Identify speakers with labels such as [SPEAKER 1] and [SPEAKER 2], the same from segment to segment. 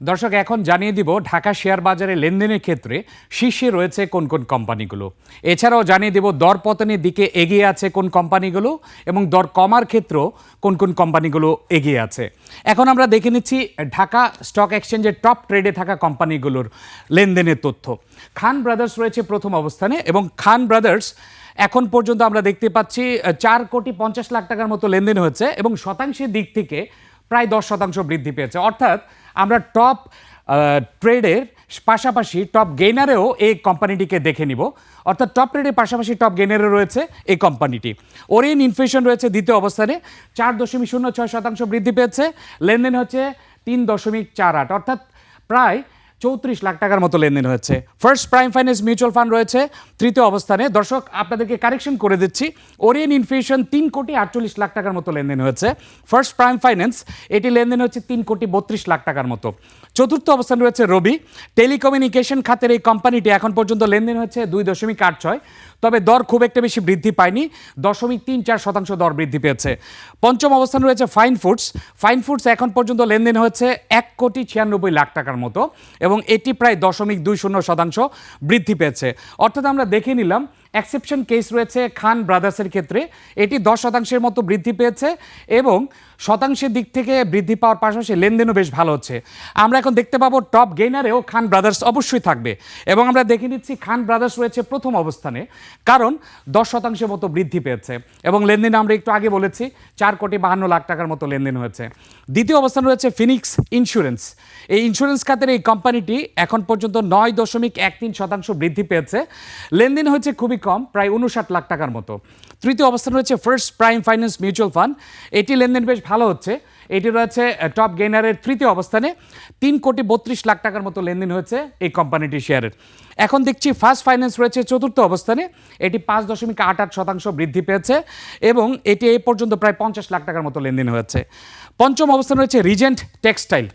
[SPEAKER 1] দর্শক, এখন জানিয়ে দিব ঢাকা শেয়ার বাজারে লেনদেনের ক্ষেত্রে শীর্ষে রয়েছে কোন কোন কোম্পানিগুলো। এছাড়াও জানিয়ে দেব দর পতনের দিকে এগিয়ে আছে কোন কোম্পানিগুলো এবং দর কমার ক্ষেত্রেও কোন কোন কোম্পানিগুলো এগিয়ে আছে। এখন আমরা দেখে নিচ্ছি ঢাকা স্টক এক্সচেঞ্জের টপ ট্রেডে থাকা কোম্পানিগুলোর লেনদেনের তথ্য। খান ব্রাদার্স রয়েছে প্রথম অবস্থানে এবং খান ব্রাদার্স এখন পর্যন্ত আমরা দেখতে পাচ্ছি চার কোটি পঞ্চাশ লাখ টাকার মতো লেনদেন হয়েছে এবং শতাংশের দিক থেকে প্রায় দশ শতাংশ বৃদ্ধি পেয়েছে। অর্থাৎ আমরা টপ ট্রেডের পাশাপাশি টপ গেইনারেও এই কোম্পানিটিকে দেখে নিব। অর্থাৎ টপ ট্রেডের পাশাপাশি টপ গেইনারে রয়েছে এই কোম্পানিটি ওরিয়েন ইনফ্লেশন রয়েছে দ্বিতীয় অবস্থানে, চার দশমিক শূন্য ছয় শতাংশ বৃদ্ধি পেয়েছে। লেনদেন হচ্ছে তিন দশমিক চার আট, অর্থাৎ প্রায় চৌত্রিশ লাখ টাকার মতো লেনদেন হয়েছে। First Prime Finance Mutual Fund রয়েছে তৃতীয় অবস্থানে। দর্শক, আপনাদেরকে কারেকশন করে দিচ্ছি। ওরিয়েন ইনফ্লেশন তিন কোটি আটচল্লিশ লাখ টাকার মতো লেনদেন হয়েছে। ফার্স্ট প্রাইম ফাইন্যান্স এটি লেনদেন হচ্ছে তিন কোটি বত্রিশ লাখ টাকার মতো। চতুর্থ অবস্থান রয়েছে রবি। টেলিকমিউনিকেশন খাতের এই কোম্পানিটি এখন পর্যন্ত লেনদেন হচ্ছে দুই দশমিক আট ছয়। তবে দর খুব একটা বেশি বৃদ্ধি পায়নি, দশমিক তিন চার শতাংশ দর বৃদ্ধি পেয়েছে। পঞ্চম অবস্থান রয়েছে ফাইন ফুডস ফাইন ফুডস এখন পর্যন্ত লেনদেন হচ্ছে এক কোটি ছিয়ানব্বই লাখ টাকার মতো এবং এটি প্রায় দশমিক দুই শূন্য শতাংশ বৃদ্ধি পেয়েছে। অর্থাৎ আমরা দেখে নিলাম। এক্সেপশন কেস রয়েছে খান ব্রাদার্সের ক্ষেত্রে। এটি দশ শতাংশের মতো বৃদ্ধি পেয়েছে এবং শতাংশের দিক থেকে বৃদ্ধি পাওয়ার পাশাপাশি লেনদেনও বেশ ভালো হচ্ছে। আমরা এখন দেখতে পাবো টপ গেইনারেও খান ব্রাদার্স অবশ্যই থাকবে এবং আমরা দেখে নিচ্ছি খান ব্রাদার্স রয়েছে প্রথম অবস্থানে, কারণ দশ শতাংশের মতো বৃদ্ধি পেয়েছে এবং লেনদেন আমরা একটু আগে বলেছি, চার কোটি বাহান্ন লাখ টাকার মতো লেনদেন হয়েছে। দ্বিতীয় অবস্থান রয়েছে ফিনিক্স ইন্স্যুরেন্স। এই ইন্স্যুরেন্স খাতের এই কোম্পানিটি এখন পর্যন্ত নয় দশমিক এক তিন শতাংশ বৃদ্ধি পেয়েছে। লেনদেন হয়েছে খুবই কম, প্রায় উনষাট লাখ টাকার মতো। তৃতীয় অবস্থান রয়েছে First Prime Finance Mutual Fund এটি লেনদেন বেশ ভালো হচ্ছে। এটি রয়েছে টপ গেইনারের তৃতীয় অবস্থানে। তিন কোটি বত্রিশ লাখ টাকার মতো লেনদেন হয়েছে এই কোম্পানিটির শেয়ারের এখন দেখছি ফার্স্ট ফাইন্যান্স রয়েছে চতুর্থ অবস্থানে। এটি পাঁচ দশমিক আট আট শতাংশ বৃদ্ধি পেয়েছে এবং এটি এই পর্যন্ত প্রায় পঞ্চাশ লাখ টাকার মতো লেনদেন হয়েছে। পঞ্চম অবস্থান রয়েছে রিজেন্ট টেক্সটাইল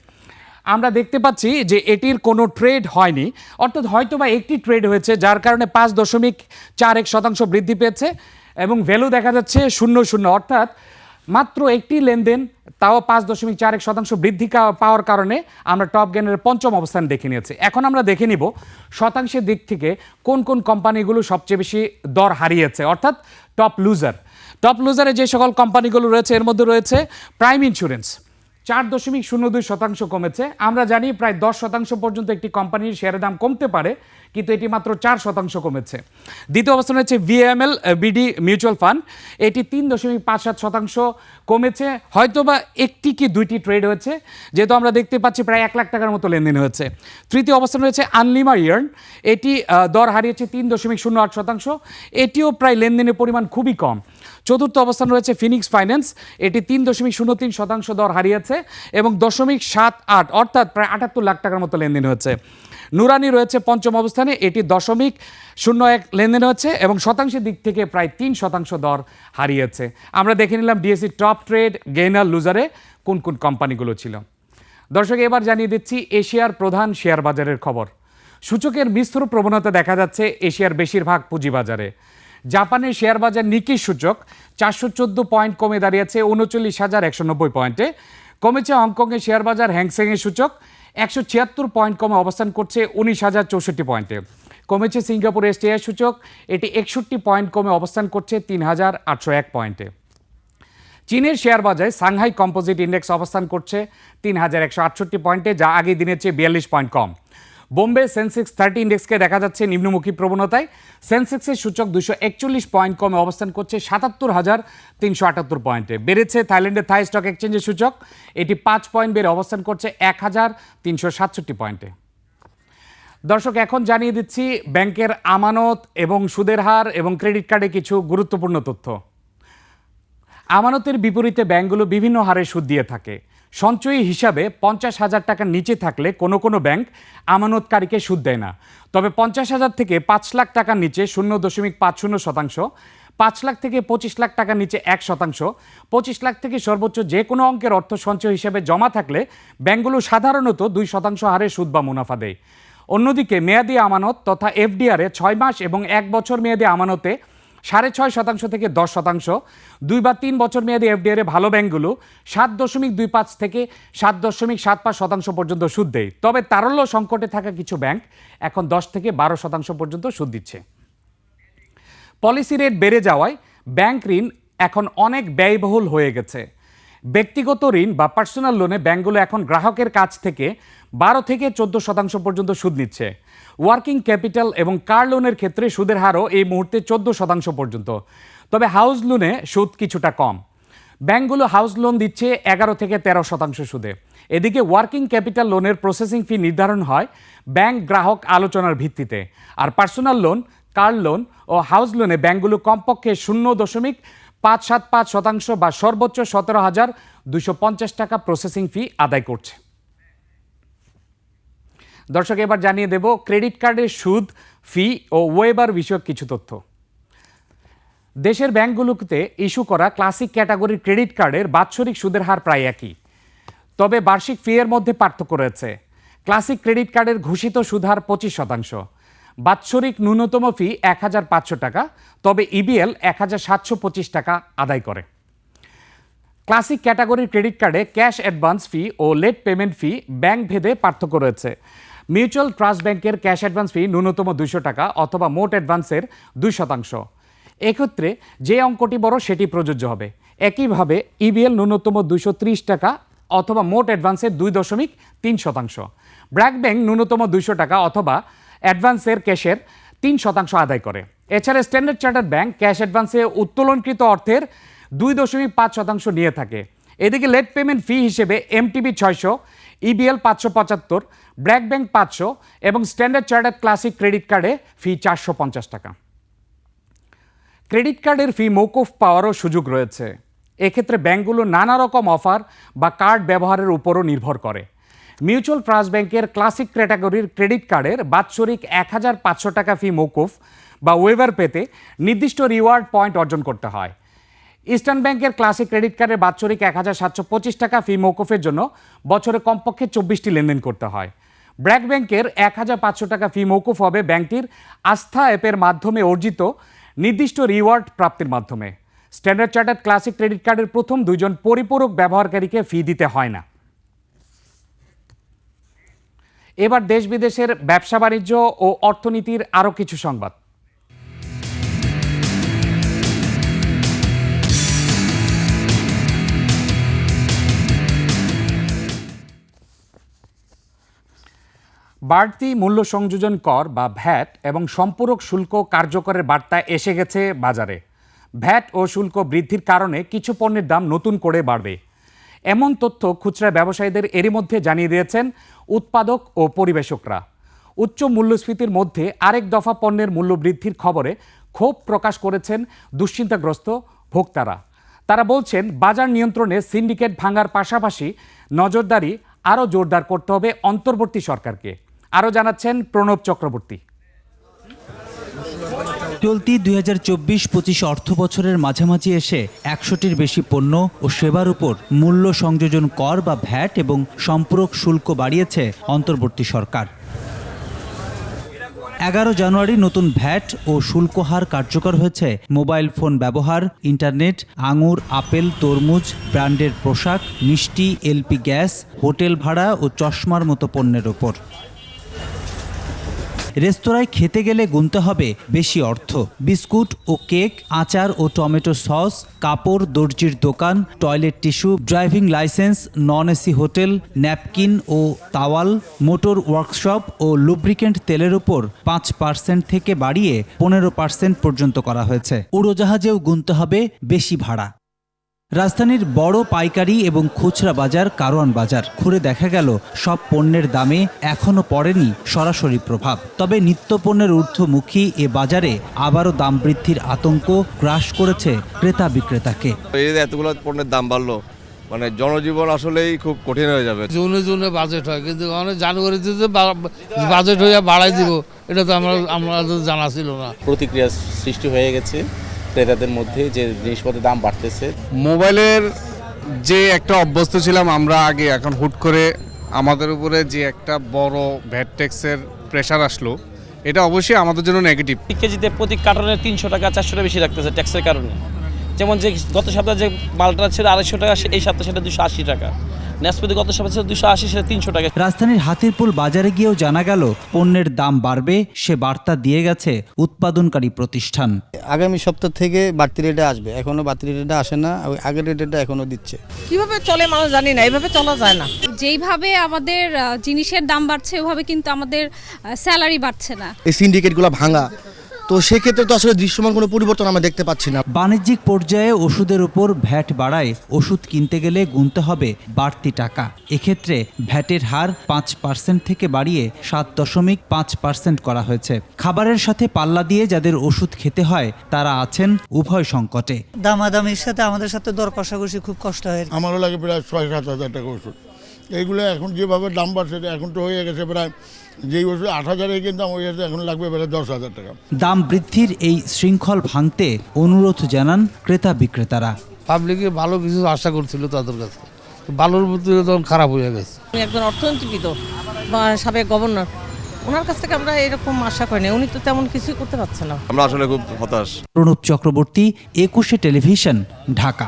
[SPEAKER 1] আমরা দেখতে পাচ্ছি যে এটির কোনো ট্রেড হয়নি। অর্থাৎ হয়তো বা একটি ট্রেড হয়েছে, যার কারণে পাঁচ দশমিক চার এক শতাংশ বৃদ্ধি পেয়েছে এবং ভ্যালু দেখা যাচ্ছে শূন্য শূন্য। অর্থাৎ মাত্র একটি লেনদেন, তাও পাঁচ দশমিক চার এক শতাংশ বৃদ্ধি পাওয়ার কারণে আমরা টপ গেনের পঞ্চম অবস্থান দেখে নিয়েছি। এখন আমরা দেখে নিব শতাংশের দিক থেকে কোন কোন কোম্পানিগুলো সবচেয়ে বেশি দর হারিয়েছে। অর্থাৎ টপ লুজার টপ লুজারে যে সকল কোম্পানিগুলো রয়েছে, এর মধ্যে রয়েছে প্রাইম ইন্স্যুরেন্স চার দশমিক শূন্য দুই শতাংশ কমেছে। আমরা জানি প্রায় দশ শতাংশ পর্যন্ত একটি কোম্পানির শেয়ারের দাম কমতে পারে, কিন্তু এটি মাত্র চার শতাংশ কমেছে। দ্বিতীয় অবস্থানে হচ্ছে ভিএমএল বিডি মিউচুয়াল ফান্ড। এটি তিন দশমিক পাঁচ সাত শতাংশ কমেছে। হয়তোবা একটি কি দুইটি ট্রেড হয়েছে, যেহেতু আমরা দেখতে পাচ্ছি প্রায় এক লাখ টাকার মতো লেনদেন হয়েছে। তৃতীয় অবস্থানে রয়েছে আনলিমা ইয়ার্ন। এটি দর হারিয়েছে তিন দশমিক শূন্য আট শতাংশ। এটিও প্রায় লেনদেনের পরিমাণ খুবই কম। চতুর্থ অবস্থান রয়েছে ফিনিক্স ফাইন্যান্স এটি তিন দশমিক শূন্য তিন শতাংশ দর হারিয়েছে এবং দশমিক সাত আট, অর্থাৎ প্রায় আটাত্তর লাখ টাকার মতো লেনদেন হয়েছে। নুরানি রয়েছে পঞ্চম অবস্থানে, এটি দশমিক শূন্য এক লেনদেন হচ্ছে এবং শতাংশের দিক থেকে প্রায় তিন শতাংশ দর হারিয়েছে। আমরা দেখে নিলাম ডিএসসি টপ ট্রেড গেইনার লুজারে কোন কোন কোম্পানিগুলো ছিল। দর্শক, এবার জানিয়ে দিচ্ছি এশিয়ার প্রধান শেয়ার বাজারের খবর। সূচকের বিস্তর প্রবণতা দেখা যাচ্ছে এশিয়ার বেশিরভাগ পুঁজিবাজারে। জাপানের শেয়ার বাজার নিকি সূচক চারশো চোদ্দ পয়েন্ট কমে দাঁড়িয়েছে উনচল্লিশ হাজার একশো নব্বই পয়েন্টে। কমেছে হংকংয়ের শেয়ার বাজার হ্যাংসেংয়ের সূচক একশো ছিয়াত্তর পয়েন্ট কমে অবস্থান করছে উনিশ হাজার চৌষট্টি পয়েন্টে। কমেছে সিঙ্গাপুর এসটিআই সূচক, এটি একষট্টি পয়েন্ট কমে অবস্থান করছে, তিন হাজার আটশো এক পয়েন্টে। চীনের শেয়ার বাজারে সাংহাই কম্পোজিট ইন্ডেক্স অবস্থান করছে, তিন হাজার একশো আটষট্টি পয়েন্টে, যা আগের দিনের চেয়ে বিয়াল্লিশ পয়েন্ট কম। বোম্বে সেন্সেক্স থার্টি ইন্ডেক্সকে দেখা যাচ্ছে নিম্নমুখী প্রবণতায়। সেন্সেক্সের সূচক দুশো একচল্লিশ পয়েন্ট কমে অবস্থান করছে সাতাত্তর হাজার তিনশো আটাত্তর পয়েন্টে। বেড়েছে থাইল্যান্ডের থাই স্টক এক্সচেঞ্জের সূচক। এটি পাঁচ পয়েন্ট বেড়ে অবস্থান করছে এক হাজার তিনশো সাতষট্টি পয়েন্টে। দর্শক, এখন জানিয়ে দিচ্ছি ব্যাংকের আমানত এবং সুদের হার এবং ক্রেডিট কার্ডে কিছু গুরুত্বপূর্ণ তথ্য। আমানতের বিপরীতে ব্যাংকগুলো বিভিন্ন হারে সুদ দিয়ে থাকে। সঞ্চয়ী হিসাবে পঞ্চাশ হাজার টাকার নিচে থাকলে কোনো কোনো ব্যাংক আমানতকারীকে সুদ দেয় না। তবে পঞ্চাশ হাজার থেকে পাঁচ লাখ টাকার নিচে শূন্য দশমিক পাঁচ শূন্য শতাংশ, পাঁচ লাখ থেকে পঁচিশ লাখ টাকার নিচে এক শতাংশ, পঁচিশ লাখ থেকে সর্বোচ্চ যে কোনো অঙ্কের অর্থ সঞ্চয় হিসেবে জমা থাকলে ব্যাংকগুলো সাধারণত দুই শতাংশ হারে সুদ বা মুনাফা দেয়। অন্যদিকে মেয়াদি আমানত তথা এফডিআরে ছয় মাস এবং এক বছর মেয়াদি আমানতে সাড়ে ছয় শতাংশ থেকে দশ শতাংশ। দুই বা তিন বছর মেয়াদি এফডিআরে ভালো ব্যাংকগুলো সাত দশমিক দুই পাঁচ থেকে সাত দশমিক সাত পাঁচ শতাংশ পর্যন্ত সুদ দেয়। তবে তারল্য সংকটে থাকা কিছু ব্যাংক এখন দশ থেকে বারো শতাংশ পর্যন্ত সুদ দিচ্ছে। পলিসি রেট বেড়ে যাওয়ায় ব্যাংক ঋণ এখন অনেক ব্যয়বহুল হয়ে গেছে। ব্যক্তিগত ঋণ বা পার্সোনাল লোনে ব্যাংকগুলো এখন গ্রাহকের কাছ থেকে বারো থেকে চোদ্দ শতাংশ পর্যন্ত সুদ নিচ্ছে। ওয়ার্কিং ক্যাপিটাল এবং কার লোনের ক্ষেত্রে সুদের হারও এই মুহূর্তে চোদ্দ শতাংশ পর্যন্ত। তবে হাউস লোনে সুদ কিছুটা কম। ব্যাংকগুলো হাউস লোন দিচ্ছে এগারো থেকে তেরো শতাংশ সুদে। এদিকে ওয়ার্কিং ক্যাপিটাল লোনের প্রসেসিং ফি নির্ধারণ হয় ব্যাংক গ্রাহক আলোচনার ভিত্তিতে। আর পার্সোনাল লোন, কার লোন ও হাউস লোনে ব্যাংকগুলো কমপক্ষে শূন্য দশমিক পাঁচ সাত পাঁচ শতাংশ বা সর্বোচ্চ সতেরো হাজার দুশো পঞ্চাশ টাকা প্রসেসিং ফি আদায় করছে। দর্শক, এবার জানিয়ে দেব ক্রেডিট কার্ডের সুদ, ফি ও ওয়েবার বিষয়ক কিছু তথ্য। দেশের ব্যাংকগুলোতে ইস্যু করা ক্লাসিক ক্যাটাগরির ক্রেডিট কার্ডের বাৎসরিক সুদের হার প্রায় একই। তবে বার্ষিক ফি এর মধ্যে পার্থক্য রয়েছে। ক্লাসিক ক্রেডিট কার্ডের ঘোষিত সুদহার পঁচিশ শতাংশ। বাৎসরিক ন্যূনতম ফি এক হাজার পাঁচশো টাকা, তবে ইবিএল এক হাজার সাতশো পঁচিশ টাকা আদায় করে। ক্লাসিক ক্যাটাগরির ক্রেডিট কার্ডে ক্যাশ অ্যাডভান্স ফি ও লেট পেমেন্ট ফি, ব্যাংক ভেদে পার্থক্য রয়েছে। মিউচুয়াল ট্রাস্ট ব্যাংকের ক্যাশ অ্যাডভান্স ফি ন্যূনতম দুইশো টাকা অথবা মোট অ্যাডভান্সের দুই শতাংশ। এক্ষেত্রে যে অঙ্কটি বড়, সেটি প্রযোজ্য হবে। একইভাবে ইবিএল ন্যূনতম দুইশো ত্রিশ টাকা অথবা মোট অ্যাডভান্সের দুই দশমিক তিন শতাংশ। ব্র্যাক ব্যাংক ন্যূনতম দুইশো টাকা অথবা অ্যাডভান্সের ক্যাশের তিন শতাংশ আদায় করে। এছাড়া স্ট্যান্ডার্ড চার্টার্ড ব্যাংক ক্যাশ অ্যাডভান্সে উত্তোলনকৃত অর্থের দুই দশমিক পাঁচ শতাংশ নিয়ে থাকে। এদিকে লেট পেমেন্ট ফি হিসেবে এমটিবি ছয়শো ইবিএল পাঁচশো পঁচাত্তর ব্র্যাক ব্যাংক পাঁচশো এবং স্ট্যান্ডার্ড চার্টার্ড ক্লাসিক ক্রেডিট কার্ডে ফি চারশো পঞ্চাশ টাকা। ক্রেডিট কার্ডের ফি মৌকুফ পাওয়ারও সুযোগ রয়েছে। এক্ষেত্রে ব্যাংকগুলো নানা রকম অফার বা কার্ড ব্যবহারের উপরও নির্ভর করে। মিউচুয়াল ট্রাস্ট ব্যাংকের ক্লাসিক ক্যাটাগরির ক্রেডিট কার্ডের বাৎসরিক এক হাজার পাঁচশো টাকা ফি মৌকুফ বা ওয়েভার পেতে নির্দিষ্ট রিওয়ার্ড পয়েন্ট অর্জন করতে হয়। ইস্টার্ন ব্যাংকের ক্লাসিক ক্রেডিট কার্ডের বাৎসরিক এক হাজার সাতশো পঁচিশ টাকা ফি মৌকুফের জন্য বছরে কমপক্ষে চব্বিশটি লেনদেন করতে হয়। ব্র্যাক ব্যাংকের এক হাজার পাঁচশো টাকা ফি মৌকুফ হবে ব্যাংকটির আস্থা অ্যাপের মাধ্যমে অর্জিত নির্দিষ্ট রিওয়ার্ড প্রাপ্তির মাধ্যমে। স্ট্যান্ডার্ড চার্টার্ড ক্লাসিক ক্রেডিট কার্ডের প্রথম দুজন পরিপূরক ব্যবহারকারীকে ফি দিতে হয় না। এবার দেশ বিদেশের ব্যবসা বাণিজ্য ও অর্থনীতির আরও কিছু সংবাদ। বাড়তি মূল্য সংযোজন কর বা ভ্যাট এবং সম্পূরক শুল্ক কার্যকরের বার্তা এসে গেছে বাজারে। ভ্যাট ও শুল্ক বৃদ্ধির কারণে কিছু পণ্যের দাম নতুন করে বাড়বে। এমন তথ্য খুচরা ব্যবসায়ীদের এরই মধ্যে জানিয়ে দিয়েছেন উৎপাদক ও পরিবেশকরা। উচ্চ মূল্যস্ফীতির মধ্যে আরেক দফা পণ্যের মূল্য বৃদ্ধির খবরে ক্ষোভ প্রকাশ করেছেন দুশ্চিন্তাগ্রস্ত ভোক্তারা। তারা বলছেন, বাজার নিয়ন্ত্রণে সিন্ডিকেট ভাঙার পাশাপাশি নজরদারি আরও জোরদার করতে হবে অন্তর্বর্তী সরকারকে। আরও জানাচ্ছেন প্রণব চক্রবর্তী।
[SPEAKER 2] চলতি দুই হাজার চব্বিশ পঁচিশ অর্থ বছরের মাঝামাঝি এসে একশোটির বেশি পণ্য ও সেবার উপর মূল্য সংযোজন কর বা ভ্যাট এবং সম্পূরক শুল্ক বাড়িয়েছে অন্তর্বর্তী সরকার। এগারো জানুয়ারি নতুন ভ্যাট ও শুল্ক হার কার্যকর হয়েছে। মোবাইল ফোন ব্যবহার, ইন্টারনেট, আঙুর, আপেল, তরমুজ, ব্র্যান্ডের পোশাক, মিষ্টি, এলপি গ্যাস, হোটেল ভাড়া ও চশমার মতো পণ্যের ওপর রেস্তোরাঁয় খেতে গেলে গুনতে হবে বেশি অর্থ। বিস্কুট ও কেক, আচার ও টমেটো সস, কাপড়, দর্জির দোকান, toilet tissue, driving licence non AC hotel, napkin ও তাওয়াল, মোটর ওয়ার্কশপ ও লুব্রিকেন্ট তেলের উপর পাঁচ পার্সেন্ট থেকে বাড়িয়ে পনেরো পার্সেন্ট পর্যন্ত করা হয়েছে। উড়োজাহাজেও গুনতে হবে বেশি ভাড়া। রাজধানীর বড় পাইকারি এবং খুচরা বাজার কারওয়ান বাজার ঘুরে দেখা গেল সব পণ্যের দামে এখনও পড়েনি সরাসরি প্রভাব। তবে নিত্যপণ্যের ঊর্ধ্বমুখী এ বাজারে আবারও দাম বৃদ্ধির আতঙ্ক গ্রাস করেছে ক্রেতা বিক্রেতাকে।
[SPEAKER 3] এই এতগুলো পণ্যের দাম বাড়লো মানে জনজীবন আসলেই খুব কঠিন হয়ে যাবে।
[SPEAKER 4] জুনে জুনে বাজেট হয় কিন্তু অনেক জানুয়ারিতে যে বাজেট হয়ে বাড়াই দিব এটা তো আমরা আমাদের জানা ছিল না।
[SPEAKER 5] প্রতিক্রিয়া সৃষ্টি হয়ে গেছে। ক্রেতাদের মধ্যে যে জিনিসপত্রের দাম বাড়তেছে।
[SPEAKER 6] মোবাইলের যে একটা অভ্যস্ত ছিলাম আমরা আগে এখন হুট করে আমাদের উপরে যে একটা বড় ভ্যাট ট্যাক্সের প্রেশার আসলো এটা অবশ্যই আমাদের জন্য নেগেটিভ
[SPEAKER 7] কেজিতে প্রতি কার্টনে তিনশো টাকা চারশো টাকা বেশি রাখতেছে ট্যাক্সের কারণে। যেমন যে গত সপ্তাহে যে মালটা ছিল আড়াইশো টাকা এই সপ্তাহে সেটা দুশো আশি টাকা। নেসপতি গত সপ্তাহে ছিল দুশো আশি সেটা তিনশো টাকা।
[SPEAKER 2] রাজধানীর হাতিরপুল বাজারে গিয়েও জানা গেল পণ্যের দাম বাড়বে সে বার্তা দিয়ে গেছে উৎপাদনকারী প্রতিষ্ঠান।
[SPEAKER 8] আগামী সপ্তাহ থেকে বাড়তি রেটে আসবে। এখনও বাড়তি রেটে আসে না ওই আগের রেটেটা এখনও দিচ্ছে।
[SPEAKER 9] কীভাবে চলে মানুষ জানি না এইভাবে চলা যায় না।
[SPEAKER 10] যেইভাবে আমাদের আহ, জিনিসের দাম বাড়ছে ওভাবে কিন্তু আমাদের স্যালারি বাড়ছে না।
[SPEAKER 8] এই সিন্ডিকেটগুলো ভাঙা তো সেক্ষেত্রে তো আসলে দৃশ্যমান কোনো পরিবর্তন আমরা দেখতে পাচ্ছি না।
[SPEAKER 2] বাণিজ্যিক পর্যায়ে ওষুধের উপর ভ্যাট বাড়ায় ওষুধ কিনতে গেলে গুনতে হবে বাড়তি টাকা। এক্ষেত্রে ভ্যাটের হার পাঁচ পার্সেন্ট থেকে বাড়িয়ে সাত দশমিক পাঁচ পার্সেন্ট করা হয়েছে। খাবারের সাথে পাল্লা দিয়ে যাদের ওষুধ খেতে হয় তারা আছেন উভয় সংকটে।
[SPEAKER 9] দামাদামির সাথে আমাদের সাথে দর কষাকষি খুব কষ্ট হয়।
[SPEAKER 11] আমারও লাগে প্রায় ছয় সাত হাজার টাকা ওষুধ। এইগুলো এখন যেভাবে দাম বাড়ছে এখন তো হয়ে গেছে প্রায় যেই বছর আট হাজারে কিনতাম ওই এখন লাগবে প্রায় দশ হাজার টাকা।
[SPEAKER 2] দাম বৃদ্ধির এই শৃঙ্খল ভাঙতে অনুরোধ জানান ক্রেতা বিক্রেতারা।
[SPEAKER 4] পাবলিকে ভালো কিছু আশা করছিল তাদের কাছে। ভালোর প্রতি তখন খারাপ হয়ে গেছে।
[SPEAKER 9] উনি একজন অর্থনীতিবিদ বা সাবেক গভর্নর। ওনার কাছ থেকে আমরা এরকম আশা করি না উনি তো তেমন কিছুই করতে পারছে না।
[SPEAKER 3] আমরা আসলে খুব হতাশ।
[SPEAKER 2] প্রণব চক্রবর্তী একুশে টেলিভিশন ঢাকা।